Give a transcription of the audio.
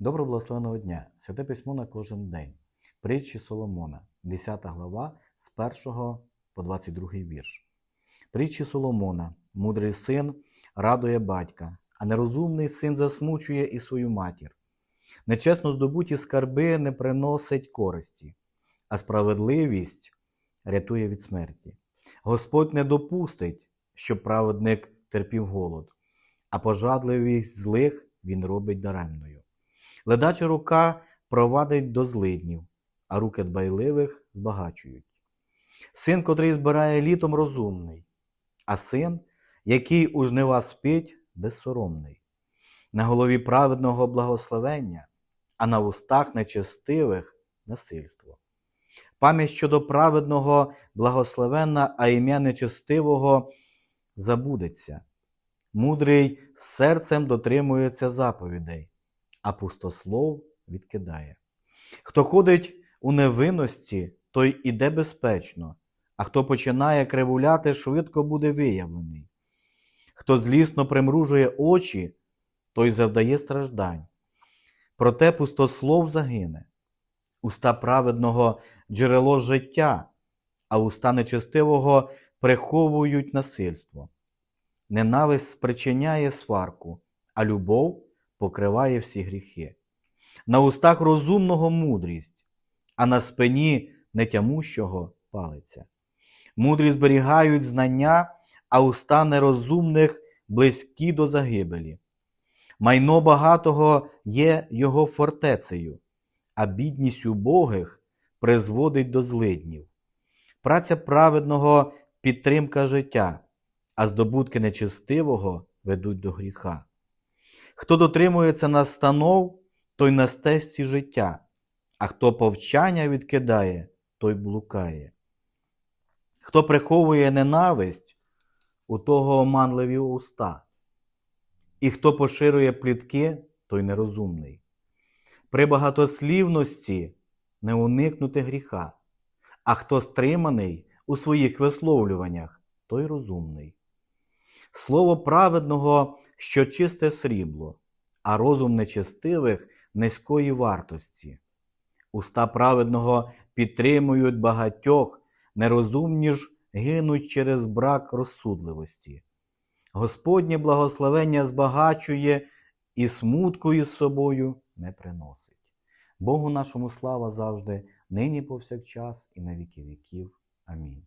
Доброго благословеного дня! Святе письмо на кожен день. Притчі Соломона, 10 глава з 1 по 22 вірш. Притчі Соломона, мудрий син радує батька, а нерозумний син засмучує і свою матір. Нечесно здобуті скарби не приносить користі, а справедливість рятує від смерті. Господь не допустить, щоб праведник терпів голод, а пожадливість злих він робить даремною. Ледача рука провадить до злиднів, а руки дбайливих збагачують. Син, котрий збирає літом розумний, а син, який у жнива спить, безсоромний. На голові праведного благословення, а на устах нечестивих насильство. Пам'ять щодо праведного благословенна, а ім'я нечестивого забудеться. Мудрий серцем дотримується заповідей, а пустослов відкидає. Хто ходить у невинності, той іде безпечно, а хто починає кривуляти, швидко буде виявлений. Хто злісно примружує очі, той завдає страждань. Проте пустослов загине. Уста праведного джерело життя, а уста нечестивого приховують насильство. Ненависть спричиняє сварку, а любов покриває всі гріхи. На устах розумного мудрість, а на спині нетямущого палиця. Мудрі зберігають знання, а уста нерозумних близькі до загибелі. Майно багатого є його фортецею, а бідність убогих призводить до злиднів. Праця праведного підтримка життя, а здобутки нечестивого ведуть до гріха. Хто дотримується настанов, той на стежці життя, а хто повчання відкидає, той блукає. Хто приховує ненависть, у того оманливі уста, і хто поширює плітки, той нерозумний. При багатослівності не уникнути гріха, а хто стриманий у своїх висловлюваннях, той розумний. Слово праведного, що чисте срібло, а розум нечестивих низької вартості. Уста праведного підтримують багатьох, нерозумні ж гинуть через брак розсудливості. Господнє благословення збагачує і смутку із собою не приносить. Богу нашому слава завжди, нині повсякчас і на віки віків. Амінь.